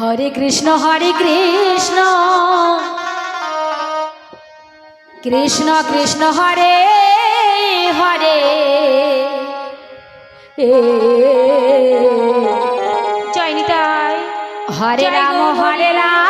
হরে Krishna হরে Krishna. Krishna Krishna Hare Hare. জয় Nitai. হরে Ram হরে Ram.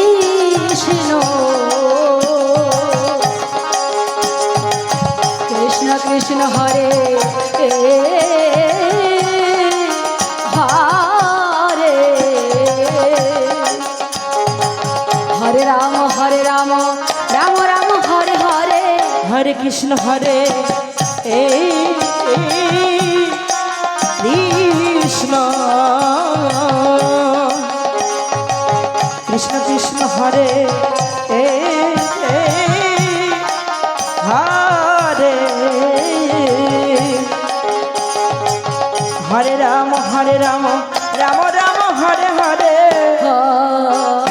Krishna Krishna Hare Hare. হরে Ram হরে Ram Ram Ram, Hare Hare. হরে Krishna হরে এ, Krishna. Krishna Krishna হরে এ হরে। হরে Ram হরে Ram Ram Ram Hare Hare. Krishna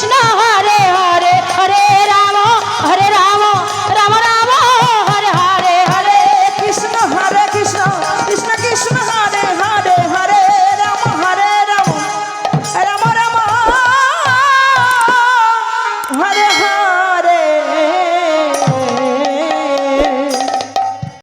Krishna